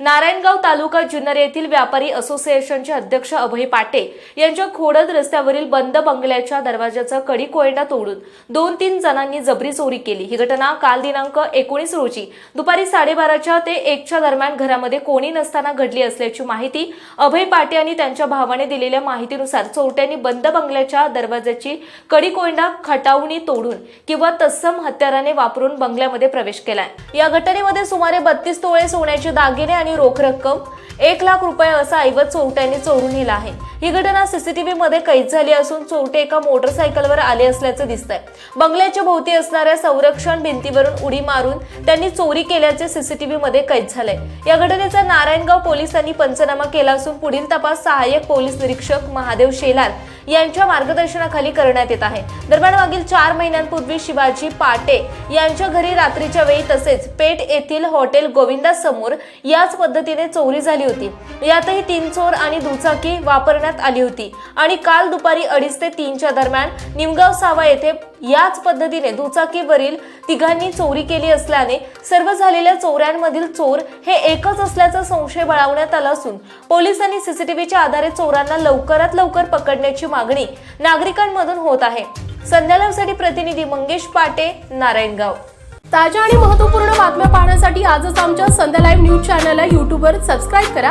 नारायणगाव तालुका जुन्नर येथील व्यापारी असोसिएशनचे अध्यक्ष अभय पाटे यांच्या खोडद रस्त्यावरील बंद बंगल्याच्या दरवाजाचा कडी कोयंडा तोडून दोन तीन जणांनी जबरी चोरी केली. ही घटना काल दिनांक एकोणीस रोजी दुपारी साडेबाराच्या ते एकच्या दरम्यान घरामध्ये कोणी नसताना घडली असल्याची माहिती अभय पाटे आणि त्यांच्या भावाने दिलेल्या माहितीनुसार चोरट्यांनी बंद बंगल्याच्या दरवाजाची कडी कोयंडा खटावणी तोडून किंवा तत्सम हत्याराने वापरून बंगल्यामध्ये प्रवेश केलाय. या घटनेमध्ये सुमारे बत्तीस तोळे सोन्याचे दागिने आणि रोख रक्कम. एक लाख रुपये असा ऐवज चोरट्यांनी चोरून नेला आहे. ही घटना सीसीटीव्ही मध्ये कैद झाली असून चोरटे एका मोटरसायकलवर आले असल्याचं दिसतंय. बंगल्याच्या भोवती असणाऱ्या संरक्षण भिंतीवरून उडी मारून त्यांनी चोरी केल्याचे सीसीटीव्ही मध्ये कैद झालंय. या घटनेचा नारायणगाव पोलिसांनी पंचनामा केला असून पुढील तपास सहाय्यक पोलीस निरीक्षक महादेव शेलार यांच्या मार्गदर्शनाखाली करण्यात येत आहे. दरम्यान मागील चार महिन्यांपूर्वी शिवाजी पाटे यांच्या घरी रात्रीच्या वेळी तसेच पेठ येथील हॉटेल गोविंदा समोर याच पद्धतीने चोरी झाली होती. यातही तीन चोर आणि दुचाकी वापरण्यात आली होती. आणि काल दुपारी अडीच ते तीनच्या दरम्यान निमगाव सावा येथे याच पद्धतीने दुचाकीवरील तिघांनी चोरी केली असल्याने सर्व झालेल्या चोऱ्यांमधील चोर हे एकच असल्याचा संशय बळावण्यात आला असून पोलिसांनी सीसीटीव्हीच्या आधारे चोरांना लवकरात लवकर पकडण्याची मागणी नागरिकांमधून होत आहे. संध्यालावसाठी प्रतिनिधी मंगेश पाटे नारायणगाव. ताज्या आणि महत्त्वपूर्ण बातम्या पाहण्यासाठी आजच आमच्या संध्या लाईव्ह न्यूज चॅनलला यूट्यूबवर सबस्क्राईब करा.